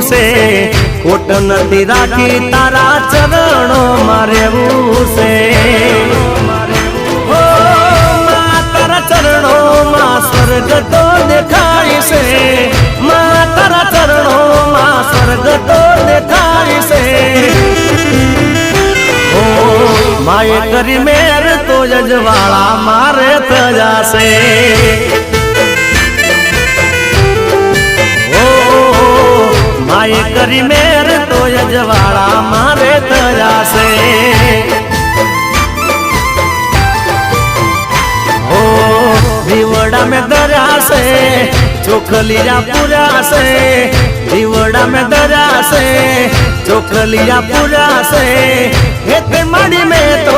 છે. ખોટ નથી રાખી તારા ચરણો મારે છે. તારા ચરણો માં સ્વર્ગ તો દેખાય છે. મા, તારા ચરણોમાં સ્વર્ગ તો દેખાય છે. માએ કરી મેર તો જજવાળા મારે થજાશે માએ કરી મેર તો અજવાળા મારે તરાશે ઓ દીવડા મેં દરાશે ચોખલિયા પુરાશે. દીવડા મેં દરાશે ચોખલિયા પુરાશે. હે તે માડી મેં તો હે